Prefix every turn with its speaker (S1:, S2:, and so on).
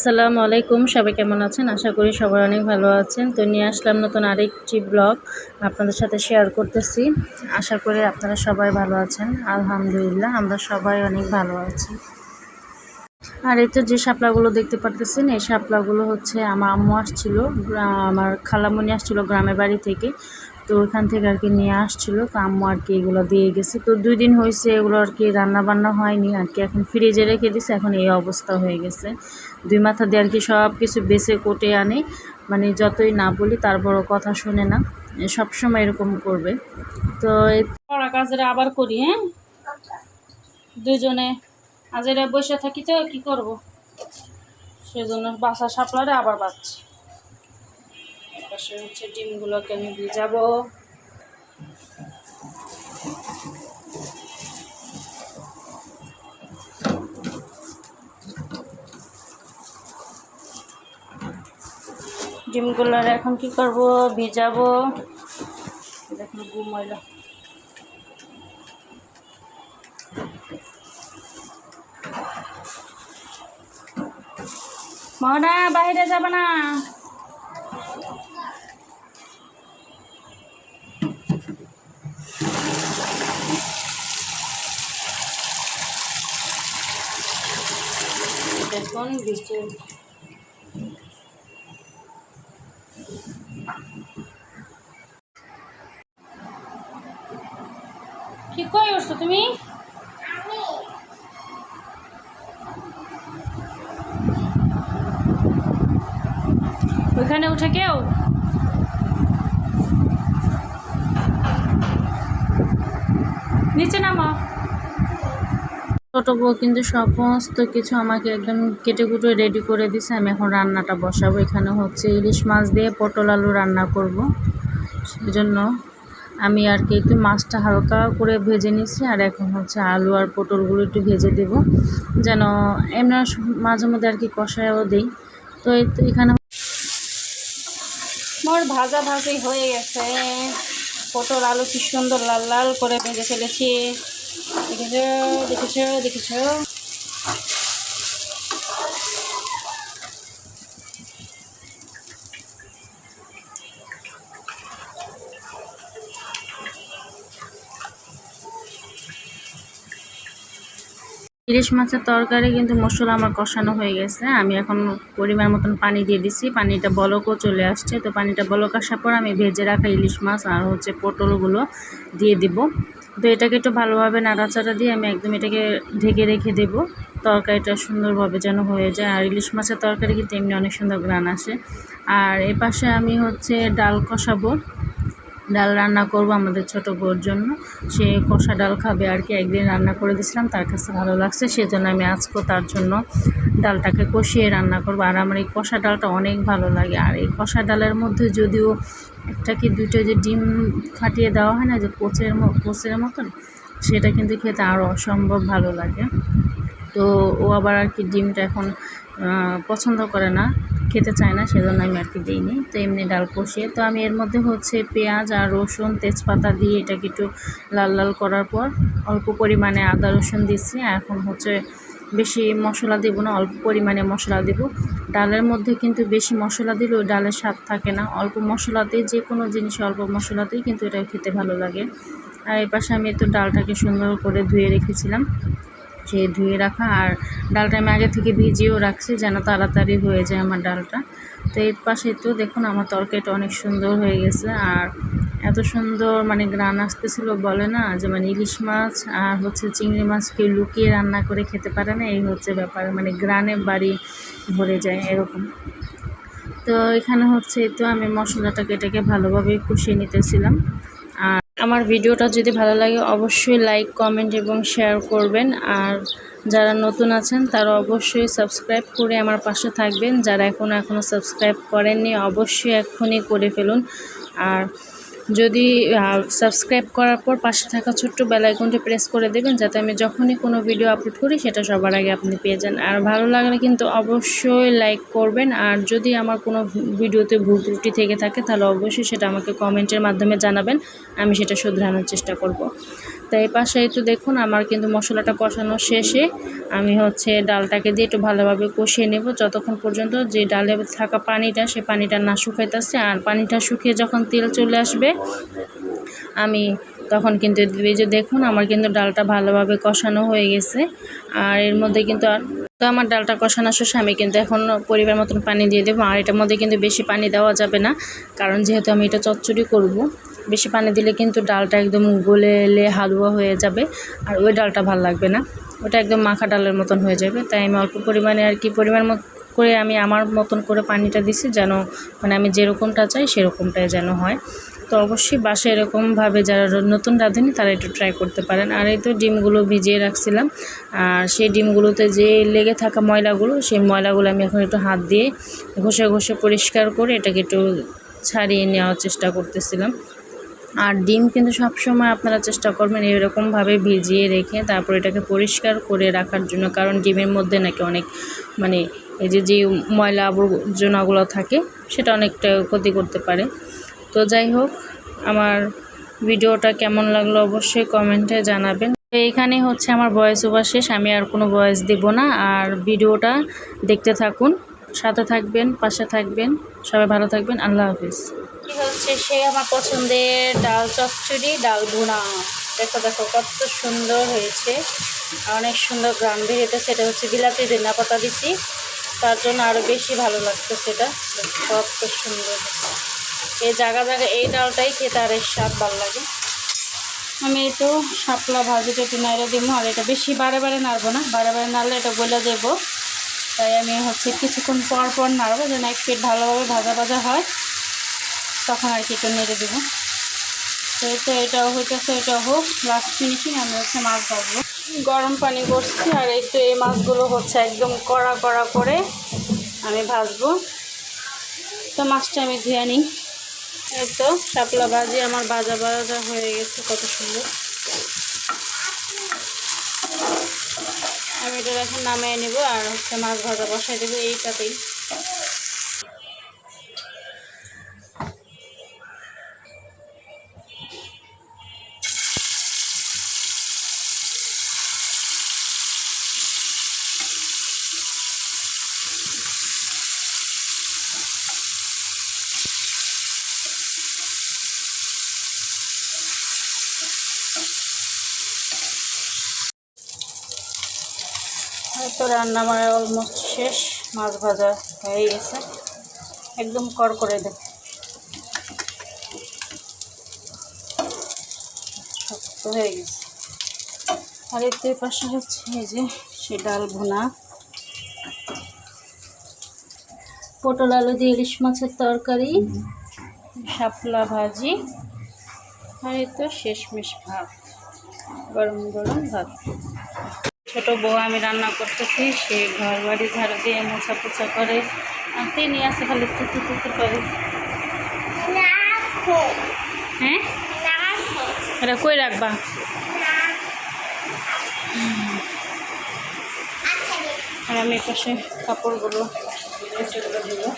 S1: আসসালামু আলাইকুম, সবাই কেমন আছেন? আশা করি সবাই অনেক ভালো আছেন। তো নিয়ে আসলাম নতুন আরেকটি ব্লগ আপনাদের সাথে শেয়ার করতেছি। আশা করি আপনারা সবাই ভালো আছেন। আলহামদুলিল্লাহ, আমরা সবাই অনেক ভালো আছি। আর এই তো যে শাপলাগুলো দেখতে পারতেছেন, এই শাপলাগুলো হচ্ছে আমার আম্মু আসছিল আমার খালামণি আসছিল গ্রামের বাড়ি থেকে। তো ওইখান থেকে আর কি নিয়ে আসছিল। তো আম্মু আর কি এগুলো দিয়ে গেছে। তো দুই দিন হয়েছে এগুলো আর কি রান্না বান্না হয়নি, আর কি এখন ফ্রিজে রেখে দিছে, এখন এই অবস্থা হয়ে গেছে। দুই মাথা দিয়ে আর কি সব কিছু বেছে কোটে আনে মানে যতই না বলি তারপরও কথা শুনে না। সব সময় এরকম করবে। তো পড়া কাজের আবার করি হ্যাঁ? দুজনে। আজ এরা বসে থাকি তো, কী করব? সেজন্য বাসা সাপলারে আবার বাচ্ছি পাশে হচ্ছে ডিমগুলোকে আমি ভিজাবো। ডিমগুলোর এখন কি করব? ভিজাবো। দেখুন ঘুমাইলো মহনা বাইরে যাবে না। দেখুন বৃষ্টি কি কই উঠছো তুমি? ওইখানে উঠে কেউ? নিচে নামা। ছোটো বউ কিন্তু সমস্ত কিছু আমাকে একদম কেটে কুটে রেডি করে দিছে। আমি এখন রান্নাটা বসাবো। এখানে হচ্ছে ইলিশ মাছ দিয়ে পটল আলু রান্না করব। সেজন্য আমি আর কি একটু মাছটা হালকা করে ভেজে নিছি, আর এখন হচ্ছে আলু আর পটলগুলো একটু ভেজে দেব। যেন এমনি মাঝে মধ্যে আর কি কষায়ও দিই। তো এখানে মোর ভাজা ভাজি হয়ে গেছে। পটল আলু কি সুন্দর লাল লাল করে ভেজে ফেলেছি। দেখেছ দেখেছ দেখেছ। ইলিশ মাছের তরকারি কিন্তু মশলা আমার কষানো হয়ে গেছে। আমি এখন পরিমাণ মতন পানি দিয়ে দিছি। পানিটা বলকও চলে আসছে। তো পানিটা বলক আসার পর আমি ভেজে রাখা ইলিশ মাছ আর হচ্ছে পটলগুলো দিয়ে দিব। তো এটাকে একটু ভালোভাবে নাড়াচাড়া দিয়ে আমি একদম এটাকে ঢেকে রেখে দেব। তরকারিটা সুন্দরভাবে যেন হয়ে যায়। আর ইলিশ মাছের তরকারি কিন্তু এমনি অনেক সুন্দর গ্রান আসে। আর এ পাশে আমি হচ্ছে ডাল কষাবো। ডাল রান্না করব আমাদের ছোট বউর জন্য। সে কষা ডাল খাবে আর কি। একদিন রান্না করে দিয়েছিলাম, তার কাছে ভালো লাগছে, সেজন্য আমি আজকেও তার জন্য ডালটাকে কষিয়ে রান্না করব। আর আমার এই কষা ডালটা অনেক ভালো লাগে। আর এই কষা ডালের মধ্যে যদিও একটা কি দুটো যে ডিম ফাটিয়ে দেওয়া হয় না, যে কোচের কোচের মতন, সেটা কিন্তু খেতে আরও অসম্ভব ভালো লাগে। তো ও আবার আর কি ডিমটা এখন পছন্দ করে না। খেতে চায় না, সেজন্য আমি আর কি দিইনি। তো এমনি ডাল কষিয়ে, তো আমি এর মধ্যে হচ্ছে পেঁয়াজ আর রসুন, তেজপাতা দিয়ে এটাকে একটু লাল লাল করার পর অল্প পরিমাণে আদা রসুন দিচ্ছি এখন হচ্ছে বেশি মশলা দেব না, অল্প পরিমাণে মশলা দেব। ডালের মধ্যে কিন্তু বেশি মশলা দিলেও ডালের স্বাদ থাকে না। অল্প মশলাতেই, যে কোনো জিনিস অল্প মশলাতেই কিন্তু এটা খেতে ভালো লাগে। আর এই পাশে আমি একটু ডালটাকে সুন্দর করে ধুয়ে রেখেছিলাম। সে ধুয়ে রাখা আর ডালটা আমি আগে থেকে ভিজিয়েও রাখছি যেন তাড়াতাড়ি হয়ে যায় আমার ডালটা। তো এর পাশে তো দেখুন আমার তরকারিটা অনেক সুন্দর হয়ে গেছে আর এত সুন্দর মানে গ্রান আসতেছিল বলে না যে মানে ইলিশ মাছ আর হচ্ছে চিংড়ি মাছকে লুকিয়ে রান্না করে খেতে পারে না, এই হচ্ছে ব্যাপার। মানে গ্রানে বাড়ি ভরে যায় এরকম। তো এখানে হচ্ছে তো আমি মশলাটাকে এটাকে ভালোভাবে কষিয়ে নিতেছিলাম। আমার ভিডিওটা যদি ভালো লাগে, অবশ্যই লাইক কমেন্ট এবং শেয়ার করবেন। আর যারা নতুন আছেন, তারা অবশ্যই সাবস্ক্রাইব করে আমার পাশে থাকবেন। যারা এখনও এখনও সাবস্ক্রাইব করেননি, অবশ্যই এখনই করে ফেলুন। আর যদি সাবস্ক্রাইব করার পর পাশে থাকা ছোট্ট বেলাইকনটি প্রেস করে দেবেন, যাতে আমি যখনই কোনো ভিডিও আপলোড করি, সেটা সবার আগে আপনি পেয়ে যান। আর ভালো লাগলে কিন্তু অবশ্যই লাইক করবেন, আর যদি আমার কোনো ভিডিওতে ভুল ত্রুটি থেকে থাকে, তাহলে অবশ্যই সেটা আমাকে কমেন্টের মাধ্যমে জানাবেন, আমি সেটা শুধরানোর চেষ্টা করব। তো এই পাশে তো দেখুন, আমার কিন্তু মশলাটা কষানো শেষে আমি হচ্ছে ডালটাকে দিয়ে একটু ভালোভাবে কষিয়ে নেব। যতক্ষণ পর্যন্ত যে ডালে থাকা পানিটা, সে পানিটা না শুকাইতেছে আর পানিটা শুকিয়ে যখন তেল চলে আসবে, আমি তখন কিন্তু এই যে দেখুন, আমার কিন্তু ডালটা ভালোভাবে কষানো হয়ে গেছে। আর এর মধ্যে কিন্তু আর তো আমার ডালটা কষানো শেষে আমি কিন্তু এখন পরিবার মতন পানি দিয়ে দেবো। আর এটার মধ্যে কিন্তু বেশি পানি দেওয়া যাবে না, কারণ যেহেতু আমি এটা চচ্চড়ি করব বেশি পানি দিলে কিন্তু ডালটা একদম গলে এলে হালুয়া হয়ে যাবে, আর ওই ডালটা ভালো লাগবে না। ওটা একদম মাখা ডালের মতন হয়ে যাবে, তাই আমি অল্প পরিমাণে আর কি পরিমাণ করে আমি আমার মতন করে পানিটা দিছি যেন মানে আমি যেরকমটা চাই সেরকমটাই যেন হয়। তো অবশ্যই বাসায় এরকমভাবে যারা নতুন রাঁধুনি তারা একটু ট্রাই করতে পারেন। আর এই তো ডিমগুলো ভিজিয়ে রাখছিলাম, আর সেই ডিমগুলোতে যে লেগে থাকা ময়লাগুলো, সেই ময়লাগুলো আমি এখন একটু হাত দিয়ে ঘষে ঘষে পরিষ্কার করে এটাকে একটু ছাড়িয়ে নেওয়ার চেষ্টা করতেছিলাম। আর ডিম কিন্তু সবসময় আপনারা চেষ্টা করবেন এরকমভাবে ভিজিয়ে রেখে তারপর এটাকে পরিষ্কার করে রাখার জন্য, কারণ ডিমের মধ্যে নাকি অনেক মানে এই যে যে ময়লা আবর্জনাগুলো থাকে সেটা অনেকটা ক্ষতি করতে পারে। তো যাই হোক, আমার ভিডিওটা কেমন লাগল অবশ্যই কমেন্টে জানাবেন। তো এখানে হচ্ছে আমার ভয়েস ওভার শেষ, আমি আর কোনো ভয়েস দেব না। আর ভিডিওটা দেখতে থাকুন, সাথে থাকবেন, পাশে থাকবেন, সবাই ভালো থাকবেন, আল্লাহ হাফিজ। কি হচ্ছে? সে আমার পছন্দের ডাল চচ্চড়ি, ডাল ভুনা। দেখো দেখো, কত সুন্দর হয়েছে। অনেক সুন্দর গ্রাম বেরিয়েছে। এটা হচ্ছে বিলাতি দিনা পাতা দিছি। তার জন্য আরও বেশি ভালো লাগতেছে এটা কত সুন্দর এই জায়গা জায়গা এই ডালটাই খেতে আর এর স্বাদ ভালো লাগে। আমি তো শাপলা ভাজিটা একটু নাইড়ে দিব। আর এটা বেশি বারে বারে নাড়বো না। বারে বারে নাড়লে এটা বলে দেবো তাই আমি হচ্ছে কিছুক্ষণ পর পর নাড়বো যেন এক পিঠ ভালোভাবে ভাজা ভাজা হয়। তখন আর কি একটু নেড়ে দেবো। তো তো হইতেছে, এটাও হোক। লাস্ট ফিনিশিং আমি হচ্ছে মাছ ভাজবো গরম পানি করছি আর এই তো এই মাছগুলো হচ্ছে একদম কড়া কড়া করে আমি ভাজবো। তো মাছটা আমি ধুয়ে নিই। এই তো শাপলা ভাজি, আমার বাজা বাজা হয়ে গেছে, কত সুন্দর। আমি এটা এখন নামিয়ে নেব আর হচ্ছে মাছ ভাজা বসাই দেবো এইটাতেই। তো রান্না আমার অলমোস্ট শেষ, মাছ ভাজা হয়ে গেছে। একদম কর করে দেব। শক্ত হয়ে গেছে। আর এর তো পাশে হচ্ছে এই যে, সে ডাল ভুনা। পটল আলু দিয়ে ইলিশ মাছের তরকারি শাপলা ভাজি আর এই তো শেষমেশ ভাত গরম গরম ভাত। ছোট বউ আমি রান্না করতেছি সে ঘর বাড়ি ঝাড়ু দিয়ে মোছা পোছা করে আর নিয়ে আছে খালি তুতু তুতু করে। হ্যাঁ? এটা কই রাখবা? আর আমি পাশে কাপড়গুলো সেগুলো দেবো